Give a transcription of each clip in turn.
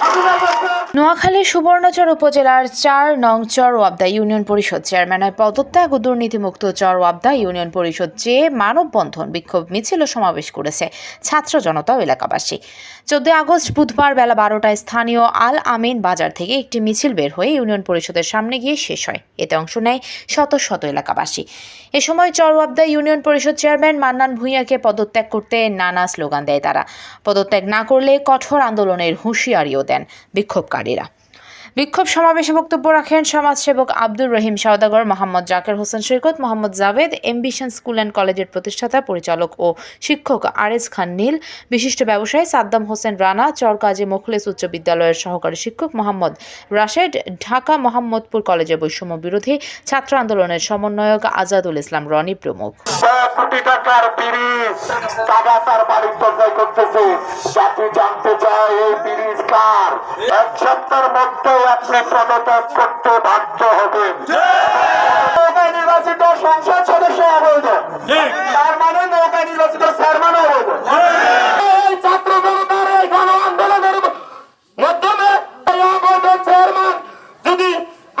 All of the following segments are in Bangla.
হাবিব নোয়াখালীর সুবর্ণচর উপজেলার চার নং চর ওয়াবদা ইউনিয়ন পরিষদ চেয়ারম্যানের পদত্যাগ ও দুর্নীতিমুক্ত চর ওয়াবদা ইউনিয়ন পরিষদ চেয়ে মানববন্ধন বিক্ষোভ মিছিল ও সমাবেশ করেছে ছাত্র জনতা ও এলাকাবাসী। চোদ্দই আগস্ট বুধবার বেলা বারোটায় স্থানীয় আল আমিন বাজার থেকে একটি মিছিল বের হয়ে ইউনিয়ন পরিষদের সামনে গিয়ে শেষ হয়। এতে অংশ নেয় শত শত এলাকাবাসী। এ সময় চরওয়াবদা ইউনিয়ন পরিষদ চেয়ারম্যান মান্নান ভূঁইয়াকে পদত্যাগ করতে নানা স্লোগান দেয় তারা। পদত্যাগ না করলে কঠোর আন্দোলনের হুঁশিয়ারিও দেন manera. বিক্ষোভ সমাবেশে বক্তব্য রাখেন সমাজসেবক Abdur Rahim Saudagar, Mohammad Zaker Hossain Saikat, Mohammad Javed, ambition school and কলেজের প্রতিষ্ঠাতা, পরিচালক ও শিক্ষক আরেজ খান নীল, বিশিষ্ট ব্যবসায়ী সাদ্দাম হোসেন রানা, চরকাজী মোখলেস উচ্চ বিদ্যালয়ের সহকারী শিক্ষক মোহাম্মদ রাশেদ, ঢাকা মোহাম্মদপুর কলেজের বৈষম্য বিরোধী ছাত্র আন্দোলনের সমন্বয়ক আজাদুল ইসলাম রনি প্রমুখ। জানতে চায় এই এক সপ্তাহের মধ্যে পদত্যাগ করতে বাধ্য হবেন নির্বাচিত সংসদ সদস্য অবৈধ তার মানে নৌকায় নির্বাচিত চেয়ারম্যান অবৈধ এই ছাত্র জনতার এই গণ আন্দোলনের মাধ্যমে অবৈধ চেয়ারম্যান যদি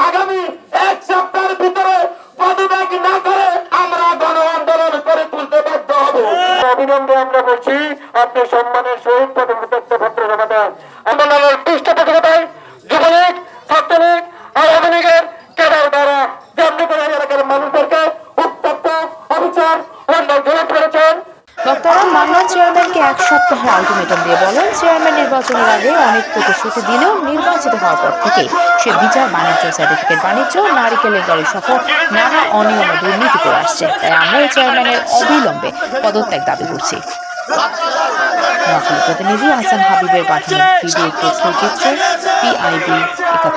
আগামী এক সপ্তাহের ভিতরে পদত্যাগ না করে আমরা গণ আন্দোলন করে তুলতে বাধ্য হব। অবিলম্বে আমরা বলছি আপনি সম্মানের সহিত পদত্যাগ পত্র জমা দেন। আন্দোলনের বক্তারা মান্নান চেয়ারম্যানকে এক সপ্তাহের আলটিমেটাম দিয়ে বলেন, চেয়ারম্যান নির্বাচনের আগে অনেক প্রতিশ্রুতি দিলেও নির্বাচিত হওয়ার পর থেকে সে বিচার, বাণিজ্য সার্টিফিকেট বাণিজ্য নারিকেলের গাড়ি সহ নানা অনিয়ম দুর্নীতি করে আসছে। তাই আমরা এই চেয়ারম্যানের অবিলম্বে পদত্যাগ দাবি করছি। প্রতিনিধি হাসান হাবিবের পাঠানো ভিডিও তথ্যচিত্রে পিআইবি একাত্তর।